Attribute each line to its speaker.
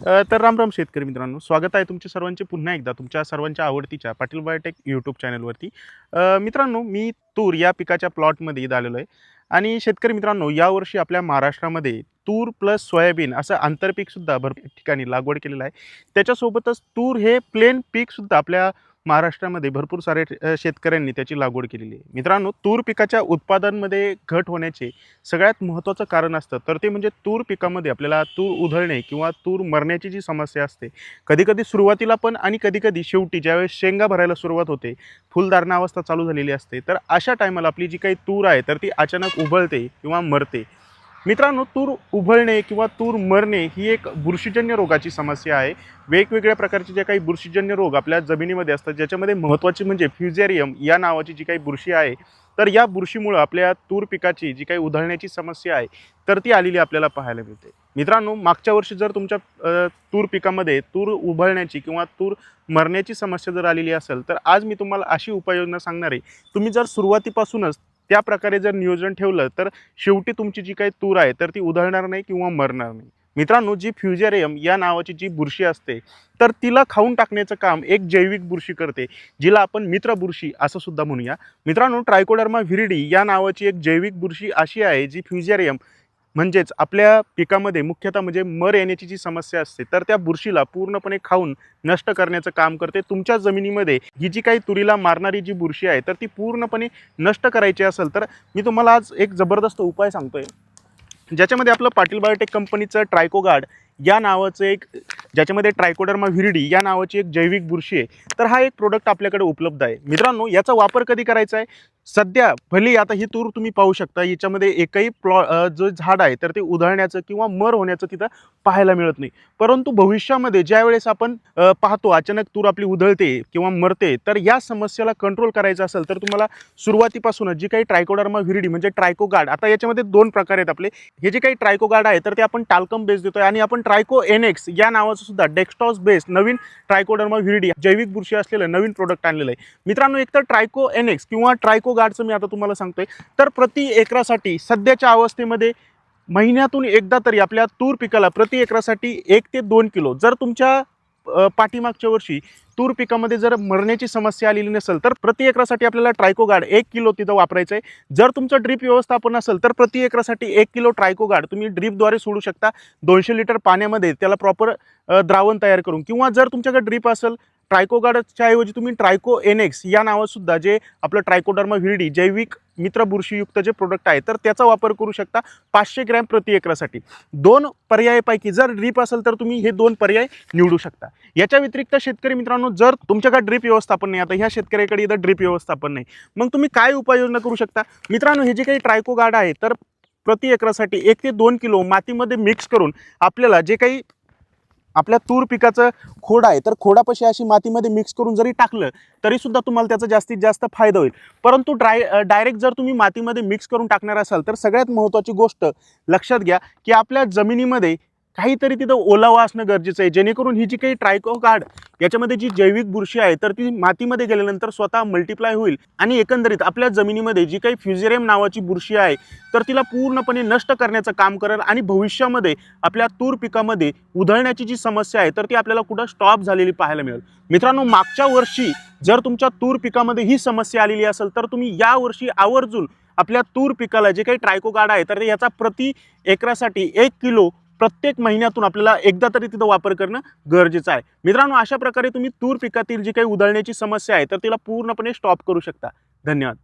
Speaker 1: तर राम राम शेतकरी मित्रांनो स्वागत आहे तुमच्या सर्वांचे पुन्हा एकदा तुमच्या सर्वांच्या आवडतीच्या पाटील बायोटेक यूट्यूब चॅनलवरती मित्रांनो मी तूर या पिकाच्या प्लॉटमध्ये इथं आलेलो आहे. आणि शेतकरी मित्रांनो यावर्षी आपल्या महाराष्ट्रामध्ये तूर प्लस सोयाबीन असं आंतरपीकसुद्धा भरपूर ठिकाणी लागवड केलेलं आहे. त्याच्यासोबतच तूर हे प्लेन पीकसुद्धा आपल्या महाराष्ट्रामध्ये भरपूर सारे शेतकऱ्यांनी त्याची लागवड केलेली आहे. मित्रांनो तूर पिकाच्या उत्पादनमध्ये घट होण्याचे सगळ्यात महत्त्वाचं कारण असतं. तर ते म्हणजे तूर पिकामध्ये आपल्याला तूर उधळणे किंवा तूर मरण्याची जी समस्या असते कधीकधी सुरुवातीला पण आणि कधीकधी शेवटी ज्यावेळेस शेंगा भरायला सुरुवात होते फुलधारणा अवस्था चालू झालेली असते. तर अशा टायमाला आपली जी काही तूर आहे तर ती अचानक उबळते किंवा मरते. मित्रांनो तूर उभळणे किंवा तूर मरणे ही एक बुरशीजन्य रोगाची समस्या आहे. वेगवेगळ्या प्रकारचे जे काही बुरशीजन्य रोग आपल्या जमिनीमध्ये असतात ज्याच्यामध्ये महत्त्वाची म्हणजे फ्युजेरियम या नावाची जी काही बुरशी आहे तर या बुरशीमुळं आपल्या तूर पिकाची जी काही उधळण्याची समस्या आहे तर ती आलेली आपल्याला पाहायला मिळते. मित्रांनो मागच्या वर्षी जर तुमच्या तूर पिकामध्ये तूर उभळण्याची किंवा तूर मरण्याची समस्या जर आलेली असेल तर आज मी तुम्हाला अशी उपाययोजना सांगणार आहे. तुम्ही जर सुरुवातीपासूनच त्या प्रकारे जर नियोजन ठेवलं तर शेवटी तुमची जी काही तूर आहे तर ती उधळणार नाही किंवा मरणार नाही. मित्रांनो जी फ्युजेरियम या नावाची जी बुरशी असते तर तिला खाऊन टाकण्याचं काम एक जैविक बुरशी करते जिला आपण मित्र बुरशी असं सुद्धा म्हणूया. मित्रांनो ट्रायकोडर्मा व्हिरिडी या नावाची एक जैविक बुरशी अशी आहे जी फ्युजेरियम म्हणजेच आपल्या पिकामध्ये मुख्यतः म्हणजे मर येण्याची जी समस्या असते तर त्या बुरशीला पूर्णपणे खाऊन नष्ट करण्याचं काम करते. तुमच्या जमिनीमध्ये ही जी काही तुरीला मारणारी जी बुरशी आहे तर ती पूर्णपणे नष्ट करायची असेल तर मी तुम्हाला आज एक जबरदस्त उपाय सांगतोय. ज्याच्यामध्ये आपलं पाटील बायोटेक कंपनीचं ट्रायकोगार्ड या नावाचं एक ज्याच्यामध्ये ट्रायकोडर्मा व्हिरडी या नावाची एक जैविक बुरशी आहे तर हा एक प्रोडक्ट आपल्याकडे उपलब्ध आहे. मित्रांनो याचा वापर कधी करायचा आहे? सध्या भले आता ही तूर तुम्ही पाहू शकता याच्यामध्ये एकही प्लॉ जो झाड आहे तर ते उधळण्याचं किंवा मर होण्याचं तिथं पाहायला मिळत नाही. परंतु भविष्यामध्ये ज्या वेळेस आपण पाहतो अचानक तूर आपली उधळते किंवा मरते तर या समस्येला कंट्रोल करायचं असेल तर तुम्हाला सुरुवातीपासूनच जी काही ट्रायकोडर्मा व्हिरिडी म्हणजे ट्रायको गार्ड आता याच्यामध्ये दोन प्रकार आहेत आपले. हे जे काही ट्रायको गार्ड आहे तर ते आपण टाल्कम बेस देतोय आणि आपण ट्रायको एनेक्स या नावाचं सुद्धा डेक्स्टॉस बेस नवीन ट्रायकोडर्मा व्हिरिडी जैविक बुरशी असलेलं नवीन प्रोडक्ट आणलेलं आहे. मित्रांनो एकतर ट्रायको एनेक्स किंवा ट्रायको गार्डचं मी आता तुम्हाला सांगतोय. तर प्रति एकरासाठी सध्याच्या अवस्थेमध्ये महिन्यातून एकदा तरी आपल्या तूर पिकाला प्रति एकरासाठी एक ते दोन किलो. जर तुमच्या पाठीमागच्या वर्षी तूर पिकामध्ये जर मरण्याची समस्या आलेली नसेल तर प्रति एकरासाठी आपल्याला ट्रायकोगार्ड एक किलो तिथं वापरायचं आहे जर तुमचं ड्रीप व्यवस्थापन असेल तर प्रति एकरासाठी एक किलो ट्रायकोगार्ड तुम्ही ड्रीपद्वारे सोडू शकता. दोनशे लिटर पाण्यामध्ये त्याला प्रॉपर द्रावण तयार करून. किंवा जर तुमच्याकडे ड्रीप असेल ट्रायकोगार्डच्या ऐवजी तुम्ही ट्रायको एनेक्स या नावासुद्धा जे आपलं ट्रायकोडर्मा व्हिरडी जैविक मित्र बुरशीयुक्त जे प्रोडक्ट आहे तर त्याचा वापर करू शकता पाचशे ग्रॅम प्रति एकरासाठी. दोन पर्यायापैकी जर ड्रीप असेल तर तुम्ही हे दोन पर्याय निवडू शकता. याच्या व्यतिरिक्त शेतकरी मित्रांनो जर तुमच्याकडे ड्रीप व्यवस्थापन नाही आता ह्या शेतकऱ्याकडे इथं ड्रीप व्यवस्थापन नाही मग तुम्ही काय उपाययोजना करू शकता? मित्रांनो हे जे काही ट्रायको गार्ड आहे तर प्रति एकरासाठी एक ते दोन किलो मातीमध्ये मिक्स करून आपल्याला जे काही आपल्या तूर पिकाचं खोड आहे तर खोडापाशी अशी मातीमध्ये मिक्स करून जरी टाकलं तरी सुद्धा तुम्हाला त्याचा जास्तीत जास्त फायदा होईल. परंतु ड्राय डायरेक्ट जर तुम्ही मातीमध्ये मिक्स करून टाकणार असाल तर सगळ्यात महत्त्वाची गोष्ट लक्षात घ्या की आपल्या जमिनीमध्ये काहीतरी तिथं ओलावा असणं गरजेचं आहे. जेणेकरून ही जी काही ट्रायको कार्ड याच्यामध्ये जी जैविक बुरशी आहे तर ती मातीमध्ये गेल्यानंतर स्वतः मल्टिप्लाय होईल आणि एकंदरीत आपल्या जमिनीमध्ये जी काही फ्युजेरियम नावाची बुरशी आहे तर तिला पूर्णपणे नष्ट करण्याचं काम करेल आणि भविष्यामध्ये आपल्या तूर पिकामध्ये उधळण्याची जी समस्या आहे तर ती आपल्याला कुठं स्टॉप झालेली पाहायला मिळेल. मित्रांनो मागच्या वर्षी जर तुमच्या तूर पिकामध्ये ही समस्या आलेली असेल तर तुम्ही या वर्षी आवर्जून आपल्या तूर पिकाला जे काही ट्रायको गार्ड आहे तर याचा प्रति एकरासाठी एक किलो प्रत्येक महिन्यातून आपल्याला एकदा तरी तिथं वापर करणं गरजेचं आहे. मित्रांनो अशा प्रकारे तुम्ही तूर पिकातील जी काही उधळण्याची समस्या आहे तर तिला पूर्णपणे स्टॉप करू शकता. धन्यवाद.